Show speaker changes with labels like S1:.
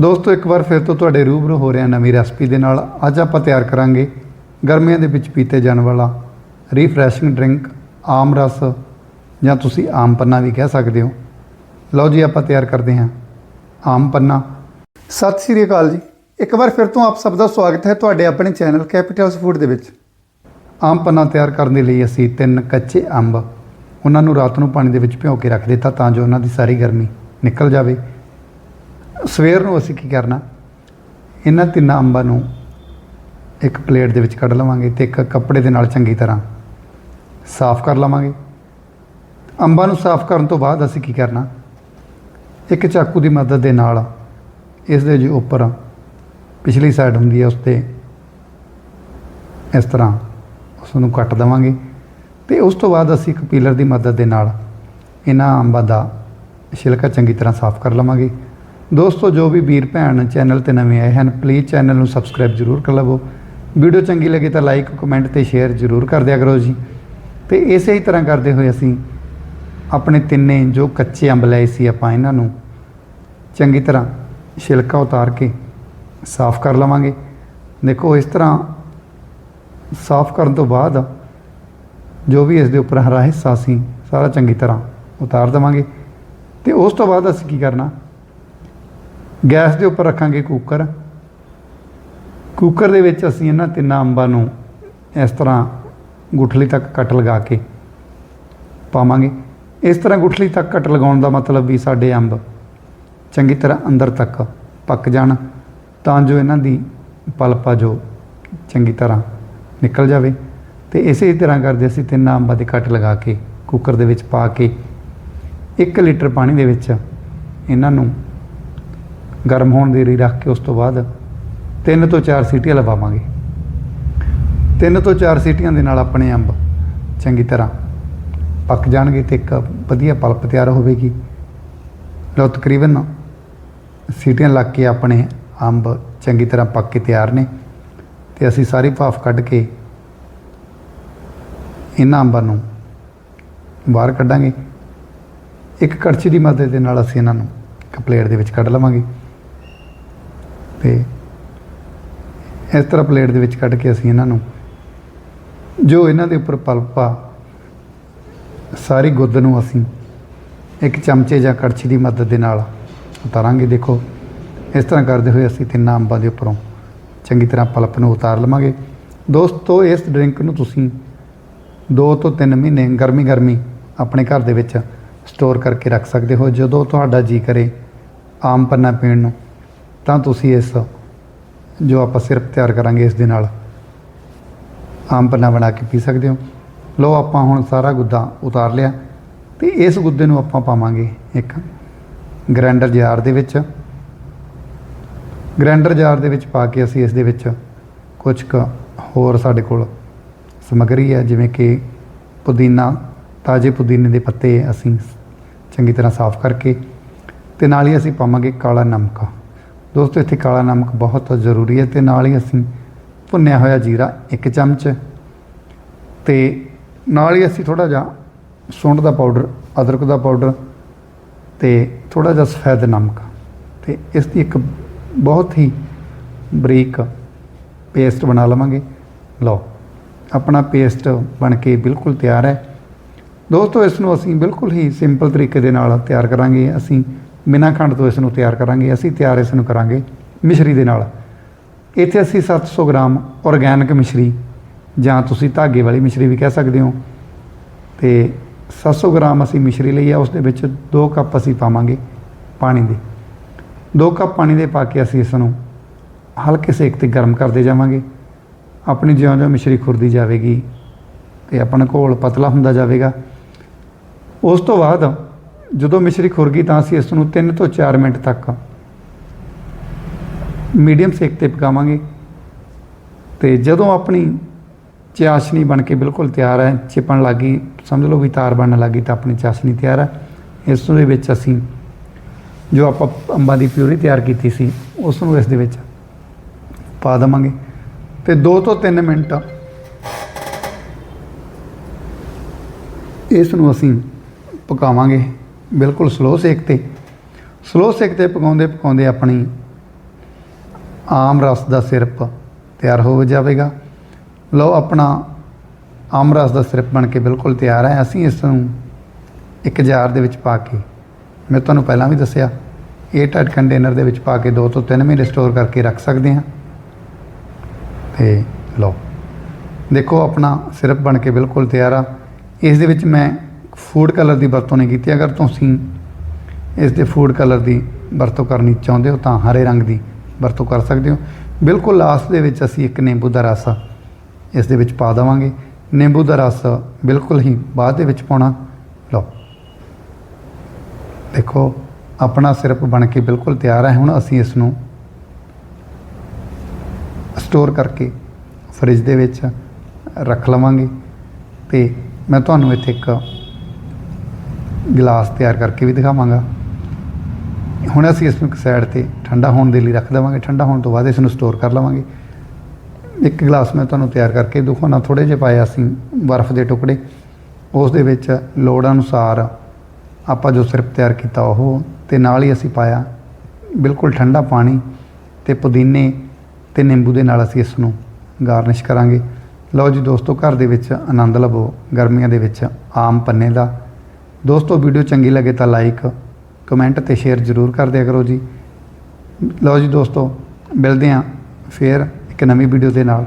S1: ਦੋਸਤੋ, ਇੱਕ ਵਾਰ ਫਿਰ ਤੋਂ ਤੁਹਾਡੇ ਰੂਬਰੂ ਹੋ ਰਿਹਾ ਨਵੀਂ ਰੈਸਪੀ ਦੇ ਨਾਲ ਅੱਜ ਆਪਾਂ ਤਿਆਰ ਕਰਾਂਗੇ ਗਰਮੀਆਂ ਦੇ ਵਿੱਚ ਪੀਤੇ ਜਾਣ ਵਾਲਾ ਰੀਫਰੈਸ਼ਿੰਗ ਡਰਿੰਕ ਆਮ ਰਸ ਜਾਂ ਤੁਸੀਂ ਆਮ ਪੰਨਾ ਵੀ ਕਹਿ ਸਕਦੇ ਹੋ। ਲਓ ਜੀ, ਆਪਾਂ ਤਿਆਰ ਕਰਦੇ ਹਾਂ ਆਮ ਪੰਨਾ। ਸਤਿ ਸ਼੍ਰੀ ਅਕਾਲ ਜੀ। ਇੱਕ ਵਾਰ ਫਿਰ ਤੋਂ ਆਪ ਸਭ ਦਾ ਸਵਾਗਤ ਹੈ ਤੁਹਾਡੇ ਆਪਣੇ ਚੈਨਲ ਕੈਪੀਟਲਸ ਫੂਡ ਦੇ ਵਿੱਚ। ਆਮ ਪੰਨਾ ਤਿਆਰ ਕਰਨ ਦੇ ਲਈ ਅਸੀਂ ਤਿੰਨ ਕੱਚੇ ਅੰਬ, ਉਹਨਾਂ ਨੂੰ ਰਾਤ ਨੂੰ ਪਾਣੀ ਦੇ ਵਿੱਚ ਭਿਓ ਕੇ ਰੱਖ ਦਿੱਤਾ ਤਾਂ ਜੋ ਉਹਨਾਂ ਦੀ ਸਾਰੀ ਗਰਮੀ ਨਿਕਲ ਜਾਵੇ। ਸਵੇਰ ਨੂੰ ਅਸੀਂ ਕੀ ਕਰਨਾ? ਇਹਨਾਂ ਤਿੰਨਾਂ ਅੰਬਾਂ ਨੂੰ ਇੱਕ ਪਲੇਟ ਦੇ ਵਿੱਚ ਕੱਢ ਲਵਾਂਗੇ ਤੇ ਇੱਕ ਕੱਪੜੇ ਦੇ ਨਾਲ ਚੰਗੀ ਤਰ੍ਹਾਂ ਸਾਫ਼ ਕਰ ਲਵਾਂਗੇ। ਅੰਬਾਂ ਨੂੰ ਸਾਫ਼ ਕਰਨ ਤੋਂ ਬਾਅਦ ਅਸੀਂ ਕੀ ਕਰਨਾ? ਇੱਕ ਚਾਕੂ ਦੀ ਮਦਦ ਦੇ ਨਾਲ ਇਸ ਦੇ ਜੋ ਉੱਪਰ ਪਿਛਲੀ ਸਾਈਡ ਹੁੰਦੀ ਹੈ, ਉਸ ਤੇ ਇਸ ਤਰ੍ਹਾਂ ਉਸ ਨੂੰ ਕੱਟ ਦੇਵਾਂਗੇ ਤੇ ਉਸ ਤੋਂ ਬਾਅਦ ਅਸੀਂ ਇੱਕ ਪੀਲਰ ਦੀ ਮਦਦ ਦੇ ਨਾਲ ਇਹਨਾਂ ਅੰਬਾਂ ਦਾ ਛਿਲਕਾ ਚੰਗੀ ਤਰ੍ਹਾਂ ਸਾਫ਼ ਕਰ ਲਵਾਂਗੇ। ਦੋਸਤੋ, ਜੋ ਵੀ ਵੀਰ ਭੈਣ ਚੈਨਲ ਤੇ ਨਵੇਂ ਆਏ ਹਨ ਪਲੀਜ਼ ਚੈਨਲ ਨੂੰ ਸਬਸਕ੍ਰਾਈਬ ਜ਼ਰੂਰ ਕਰ ਲਵੋ। ਵੀਡੀਓ ਚੰਗੀ ਲੱਗੇ ਤਾਂ ਲਾਈਕ ਕਮੈਂਟ ਤੇ ਸ਼ੇਅਰ ਜ਼ਰੂਰ ਕਰ ਦਿਆ ਕਰੋ ਜੀ। ਤੇ ਇਸੇ ਹੀ ਤਰ੍ਹਾਂ ਕਰਦੇ ਹੋਏ ਅਸੀਂ ਆਪਣੇ ਤਿੰਨੇ ਜੋ ਕੱਚੇ ਅੰਬ ਲਏ ਸੀ ਆਪਾਂ ਇਹਨਾਂ ਨੂੰ, ਚੰਗੀ ਤਰ੍ਹਾਂ ਛਿਲਕਾ ਉਤਾਰ ਕੇ ਸਾਫ਼ ਕਰ ਲਵਾਂਗੇ। ਦੇਖੋ, ਇਸ ਤਰ੍ਹਾਂ ਸਾਫ਼ ਕਰਨ ਤੋਂ ਬਾਅਦ ਜੋ ਵੀ ਇਸ ਦੇ ਉੱਪਰ ਹਰਾ ਹਿੱਸਾ ਸੀ, ਸਾਰਾ ਚੰਗੀ ਤਰ੍ਹਾਂ ਉਤਾਰ ਦੇਵਾਂਗੇ। ਤੇ ਉਸ ਤੋਂ ਬਾਅਦ ਅਸੀਂ ਕੀ ਕਰਨਾ ਗੈਸ ਦੇ ਉੱਪਰ ਰੱਖਾਂਗੇ ਕੁੱਕਰ। ਕੁੱਕਰ ਦੇ ਵਿੱਚ ਅਸੀਂ ਇਹਨਾਂ ਤਿੰਨਾਂ ਅੰਬਾਂ ਨੂੰ ਇਸ ਤਰ੍ਹਾਂ ਗੁਠਲੀ ਤੱਕ ਕੱਟ ਲਗਾ ਕੇ ਪਾਵਾਂਗੇ। ਇਸ ਤਰ੍ਹਾਂ ਗੁਠਲੀ ਤੱਕ ਕੱਟ ਲਗਾਉਣ ਦਾ ਮਤਲਬ ਵੀ ਸਾਡੇ ਅੰਬ ਚੰਗੀ ਤਰ੍ਹਾਂ ਅੰਦਰ ਤੱਕ ਪੱਕ ਜਾਣ ਤਾਂ ਜੋ ਇਹਨਾਂ ਦੀ ਪਲਪਾ ਜੋ ਚੰਗੀ ਤਰ੍ਹਾਂ ਨਿਕਲ ਜਾਵੇ। ਤੇ ਇਸੇ ਤਰ੍ਹਾਂ ਕਰਦੇ ਅਸੀਂ ਤਿੰਨਾਂ ਅੰਬਾਂ ਦੇ ਕੱਟ ਲਗਾ ਕੇ ਕੁੱਕਰ ਦੇ ਵਿੱਚ ਪਾ ਕੇ 1 ਲੀਟਰ ਪਾਣੀ ਦੇ ਵਿੱਚ ਇਹਨਾਂ ਨੂੰ ਗਰਮ ਹੋਣ ਦੇ ਲਈ ਰੱਖ ਕੇ ਉਸ ਤੋਂ ਬਾਅਦ ਤਿੰਨ ਤੋਂ ਚਾਰ ਸੀਟੀਆਂ ਲਵਾਵਾਂਗੇ। ਤਿੰਨ ਤੋਂ ਚਾਰ ਸੀਟੀਆਂ ਦੇ ਨਾਲ ਆਪਣੇ ਅੰਬ ਚੰਗੀ ਤਰ੍ਹਾਂ ਪੱਕ ਜਾਣਗੇ ਤੇ ਇੱਕ ਵਧੀਆ ਪਲਪ ਤਿਆਰ ਹੋਵੇਗੀ। ਲਓ, ਤਕਰੀਬਨ ਸੀਟੀਆਂ ਲੱਗ ਕੇ ਆਪਣੇ ਅੰਬ ਚੰਗੀ ਤਰ੍ਹਾਂ ਪੱਕ ਕੇ ਤਿਆਰ ਨੇ ਤੇ ਅਸੀਂ ਸਾਰੀ ਭਾਫ ਕੱਢ ਕੇ ਇਹਨਾਂ ਅੰਬਾਂ ਨੂੰ ਬਾਹਰ ਕੱਢਾਂਗੇ। ਇੱਕ ਕੜਛੀ ਦੀ ਮਦਦ ਦੇ ਨਾਲ ਅਸੀਂ ਇਹਨਾਂ ਨੂੰ ਇੱਕ ਪਲੇਟ ਦੇ ਵਿੱਚ ਕੱਢ ਲਵਾਂਗੇ। ਤੇ ਇਸ ਤਰ੍ਹਾਂ ਪਲੇਟ ਦੇ ਵਿੱਚ ਕੱਢ ਕੇ ਅਸੀਂ ਇਹਨਾਂ ਨੂੰ, ਜੋ ਇਹਨਾਂ ਦੇ ਉੱਪਰ ਪਲਪਾ, ਸਾਰੀ ਗੁੱਦ ਨੂੰ ਅਸੀਂ ਇੱਕ ਚਮਚੇ ਜਾਂ ਕੜਛੀ ਦੀ ਮਦਦ ਦੇ ਨਾਲ ਉਤਾਰਾਂਗੇ। ਦੇਖੋ, ਇਸ ਤਰ੍ਹਾਂ ਕਰਦੇ ਹੋਏ ਅਸੀਂ ਤਿੰਨਾਂ ਅੰਬਾਂ ਦੇ ਉੱਪਰੋਂ ਚੰਗੀ ਤਰ੍ਹਾਂ ਪਲਪ ਨੂੰ ਉਤਾਰ ਲਵਾਂਗੇ। ਦੋਸਤੋ, ਇਸ ਡਰਿੰਕ ਨੂੰ ਤੁਸੀਂ 2 ਤੋਂ 3 ਮਹੀਨੇ ਗਰਮੀ ਗਰਮੀ ਆਪਣੇ ਘਰ ਦੇ ਵਿੱਚ ਸਟੋਰ ਕਰਕੇ ਰੱਖ ਸਕਦੇ ਹੋ। ਜਦੋਂ ਤੁਹਾਡਾ ਜੀ ਕਰੇ ਆਮ ਪੰਨਾ ਪੀਣ ਨੂੰ। ਤਾਂ ਤੁਸੀਂ ਇਸ ਜੋ ਆਪਾਂ ਸਿਰਪ ਤਿਆਰ ਕਰਾਂਗੇ ਇਸ ਦੇ ਨਾਲ ਆਮ ਪੰਨਾ ਬਣਾ ਕੇ ਪੀ ਸਕਦੇ ਹੋ। ਲਓ ਆਪਾਂ ਹੁਣ ਸਾਰਾ ਗੁੱਦਾ ਉਤਾਰ ਲਿਆ ਤੇ ਇਸ ਗੁੱਦੇ ਨੂੰ ਆਪਾਂ ਪਾਵਾਂਗੇ ਇੱਕ ਗ੍ਰਾਈਂਡਰ ਜਾਰ ਦੇ ਵਿੱਚ। ਗ੍ਰਾਈਂਡਰ ਜਾਰ ਦੇ ਵਿੱਚ ਪਾ ਕੇ ਅਸੀਂ ਇਸ ਦੇ ਵਿੱਚ ਕੁਝ ਕੁ ਹੋਰ ਸਾਡੇ ਕੋਲ ਸਮੱਗਰੀ ਹੈ, ਜਿਵੇਂ ਕਿ ਪੁਦੀਨਾ, ਤਾਜ਼ੇ ਪੁਦੀਨੇ ਦੇ ਪੱਤੇ ਅਸੀਂ ਚੰਗੀ ਤਰ੍ਹਾਂ ਸਾਫ਼ ਕਰਕੇ ਤੇ ਨਾਲ ਹੀ ਅਸੀਂ ਪਾਵਾਂਗੇ ਕਾਲਾ ਨਮਕ। ਦੋਸਤੋ, ਇੱਥੇ ਕਾਲਾ ਨਮਕ ਬਹੁਤ ਜ਼ਰੂਰੀ ਹੈ ਤੇ ਨਾਲ ਹੀ ਅਸੀਂ ਭੁੰਨਿਆ ਹੋਇਆ ਜੀਰਾ ਇੱਕ ਚਮਚ ਤੇ ਨਾਲ ਹੀ ਅਸੀਂ ਥੋੜਾ ਜਿਹਾ ਸੁੰਡ ਦਾ ਪਾਊਡਰ, ਅਦਰਕ ਦਾ ਪਾਊਡਰ ਤੇ ਥੋੜਾ ਜਿਹਾ ਸਫੈਦ ਨਮਕ ਤੇ ਇਸ ਦੀ ਇੱਕ ਬਹੁਤ ਹੀ ਬਰੀਕ ਪੇਸਟ ਬਣਾ ਲਵਾਂਗੇ। ਲਓ, ਆਪਣਾ ਪੇਸਟ ਬਣ ਕੇ ਬਿਲਕੁਲ ਤਿਆਰ ਹੈ। ਦੋਸਤੋ, ਇਸ ਨੂੰ ਅਸੀਂ ਬਿਲਕੁਲ ਹੀ ਸਿੰਪਲ ਤਰੀਕੇ ਦੇ ਨਾਲ ਤਿਆਰ ਕਰਾਂਗੇ। ਅਸੀਂ ਬਿਨਾਂ ਖੰਡ ਤੋਂ ਇਸ ਨੂੰ ਤਿਆਰ ਕਰਾਂਗੇ, ਅਸੀਂ ਤਿਆਰ ਇਸ ਨੂੰ ਕਰਾਂਗੇ ਮਿਸ਼ਰੀ ਦੇ ਨਾਲ। ਇੱਥੇ ਅਸੀਂ 700 ਗ੍ਰਾਮ ਆਰਗੈਨਿਕ ਮਿਸ਼ਰੀ ਜਾਂ ਤੁਸੀਂ ਧਾਗੇ ਵਾਲੀ ਮਿਸ਼ਰੀ ਵੀ ਕਹਿ ਸਕਦੇ ਹੋ। ਤੇ 700 ਗ੍ਰਾਮ ਅਸੀਂ ਮਿਸ਼ਰੀ ਲਈ ਆ, ਉਸ ਦੇ ਵਿੱਚ 2 ਕੱਪ ਅਸੀਂ ਪਾਵਾਂਗੇ ਪਾਣੀ ਦੇ। 2 ਕੱਪ ਪਾਣੀ ਦੇ ਪਾ ਕੇ ਅਸੀਂ ਇਸ ਨੂੰ ਹਲਕੇ ਸੇਕ ਤੇ ਗਰਮ ਕਰਦੇ ਜਾਵਾਂਗੇ। ਆਪਣੀ ਜਿਉਂ-ਜਿਉਂ ਮਿਸ਼ਰੀ ਖੁਰਦੀ ਜਾਵੇਗੀ ਤੇ ਆਪਣਾ ਘੋਲ ਪਤਲਾ ਹੁੰਦਾ ਜਾਵੇਗਾ। ਉਸ ਤੋਂ ਬਾਅਦ ਜਦੋਂ ਮਿਸ਼ਰੀ ਖੁਰ ਗਈ ਤਾਂ ਅਸੀਂ ਇਸ ਨੂੰ 3 ਤੋਂ 4 ਮਿੰਟ ਤੱਕ ਮੀਡੀਅਮ ਸੇਕ ਤੇ ਪਕਾਵਾਂਗੇ। ਤੇ ਜਦੋਂ ਆਪਣੀ ਚਾਸ਼ਨੀ ਬਣ ਕੇ ਬਿਲਕੁਲ ਤਿਆਰ ਹੈ, ਚਿਪਣ ਲੱਗੀ ਸਮਝ ਲਓ ਵੀ ਤਾਰ ਬਣਨ ਲੱਗੀ ਤਾਂ ਆਪਣੀ ਚਾਸ਼ਨੀ ਤਿਆਰ ਹੈ। ਇਸ ਦੇ ਵਿੱਚ ਅਸੀਂ ਜੋ ਆਪਾਂ ਅੰਬਾਂ ਦੀ ਪਿਊਰੀ ਤਿਆਰ ਕੀਤੀ ਸੀ, ਉਸ ਨੂੰ ਇਸ ਦੇ ਵਿੱਚ ਪਾ ਦੇਵਾਂਗੇ। ਤੇ 2 ਤੋਂ 3 ਮਿੰਟ ਇਸ ਨੂੰ ਅਸੀਂ ਪਕਾਵਾਂਗੇ। ਬਿਲਕੁਲ ਸਲੋ ਸੇਕ ਤੇ। ਸਲੋ ਸੇਕ ਤੇ ਪਕਾਉਂਦੇ ਪਕਾਉਂਦੇ ਆਪਣੀ ਆਮ ਰਸ ਦਾ ਸਿਰਪ ਤਿਆਰ ਹੋ ਜਾਵੇਗਾ। ਲਓ ਆਪਣਾ ਆਮ ਰਸ ਦਾ ਸਿਰਪ ਬਣ ਕੇ ਬਿਲਕੁਲ ਤਿਆਰ ਹੈ। ਅਸੀਂ ਇਸ ਨੂੰ ਇੱਕ ਜਾਰ ਦੇ ਵਿੱਚ ਪਾ ਕੇ, ਮੈਂ ਤੁਹਾਨੂੰ ਪਹਿਲਾਂ ਵੀ ਦੱਸਿਆ, ਇਹ ਟਾਈਟ ਕੰਟੇਨਰ ਦੇ ਵਿੱਚ ਪਾ ਕੇ 2 ਤੋਂ 3 ਮਹੀਨੇ ਸਟੋਰ ਕਰਕੇ ਰੱਖ ਸਕਦੇ ਹਾਂ। ਤੇ ਲਓ, ਦੇਖੋ ਆਪਣਾ ਸਿਰਪ ਬਣ ਕੇ ਬਿਲਕੁਲ ਤਿਆਰ ਆ। ਇਸ ਦੇ ਵਿੱਚ ਮੈਂ ਫੂਡ ਕਲਰ ਦੀ ਵਰਤੋਂ ਨਹੀਂ ਕੀਤੀ। ਅਗਰ ਤੁਸੀਂ ਇਸ ਦੇ ਫੂਡ ਕਲਰ ਦੀ ਵਰਤੋਂ ਕਰਨੀ ਚਾਹੁੰਦੇ ਹੋ, ਤਾਂ ਹਰੇ ਰੰਗ ਦੀ ਵਰਤੋਂ ਕਰ ਸਕਦੇ ਹੋ। ਬਿਲਕੁਲ ਲਾਸਟ ਦੇ ਵਿੱਚ ਅਸੀਂ ਇੱਕ ਨਿੰਬੂ ਦਾ ਰਸ ਇਸ ਦੇ ਵਿੱਚ ਪਾ ਦੇਵਾਂਗੇ। ਨਿੰਬੂ ਦਾ ਰਸ ਬਿਲਕੁਲ ਹੀ ਬਾਅਦ ਦੇ ਵਿੱਚ ਪਾਉਣਾ। ਲਓ। ਦੇਖੋ, ਆਪਣਾ ਸਿਰਪ ਬਣ ਕੇ ਬਿਲਕੁਲ ਤਿਆਰ ਹੈ। ਹੁਣ ਅਸੀਂ ਇਸ ਨੂੰ ਸਟੋਰ ਕਰਕੇ ਫ੍ਰਿਜ ਦੇ ਵਿੱਚ ਰੱਖ ਲਵਾਂਗੇ। ਤੇ ਮੈਂ ਤੁਹਾਨੂੰ ਇੱਥੇ ਇੱਕ ਗਲਾਸ ਤਿਆਰ ਕਰਕੇ ਵੀ ਦਿਖਾਵਾਂਗਾ। ਹੁਣ ਅਸੀਂ ਇਸ ਨੂੰ ਇੱਕ ਸਾਈਡ ਤੇ ਠੰਡਾ ਹੋਣ ਦੇ ਲਈ ਰੱਖ ਦੇਵਾਂਗੇ। ਠੰਡਾ ਹੋਣ ਤੋਂ ਬਾਅਦ ਇਸ ਨੂੰ ਸਟੋਰ ਕਰ ਲਵਾਂਗੇ। ਇੱਕ ਗਲਾਸ ਮੈਂ ਤੁਹਾਨੂੰ ਤਿਆਰ ਕਰਕੇ ਦਿਖਾਉਣਾ। ਥੋੜੇ ਜਿਹੇ ਪਾਇਆ ਅਸੀਂ ਬਰਫ਼ ਦੇ ਟੁਕੜੇ। ਉਸ ਦੇ ਵਿੱਚ ਲੋੜ ਅਨੁਸਾਰ ਆਪਾਂ ਜੋ ਸਿਰਪ ਤਿਆਰ ਕੀਤਾ ਉਹ, ਤੇ ਨਾਲ ਹੀ ਅਸੀਂ ਪਾਇਆ ਬਿਲਕੁਲ ਠੰਡਾ ਪਾਣੀ ਤੇ ਪੁਦੀਨੇ ਤੇ ਨਿੰਬੂ ਦੇ ਨਾਲ ਅਸੀਂ ਇਸ ਨੂੰ ਗਾਰਨਿਸ਼ ਕਰਾਂਗੇ। ਲਓ ਜੀ ਦੋਸਤੋ, ਘਰ ਦੇ ਵਿੱਚ ਆਨੰਦ ਲਵੋ। ਗਰਮੀਆਂ ਦੇ ਵਿੱਚ ਆਮ ਪੰਨੇ ਦਾ ਦੋਸਤੋ ਵੀਡੀਓ ਚੰਗੀ ਲੱਗੇ ਤਾਂ ਲਾਈਕ ਕਮੈਂਟ ਤੇ ਸ਼ੇਅਰ ਜ਼ਰੂਰ ਕਰ ਦਿਆ ਕਰੋ ਜੀ। ਲਓ ਜੀ ਦੋਸਤੋ, ਮਿਲਦੇ ਹਾਂ ਫੇਰ ਇੱਕ ਨਵੀਂ ਵੀਡੀਓ ਦੇ ਨਾਲ।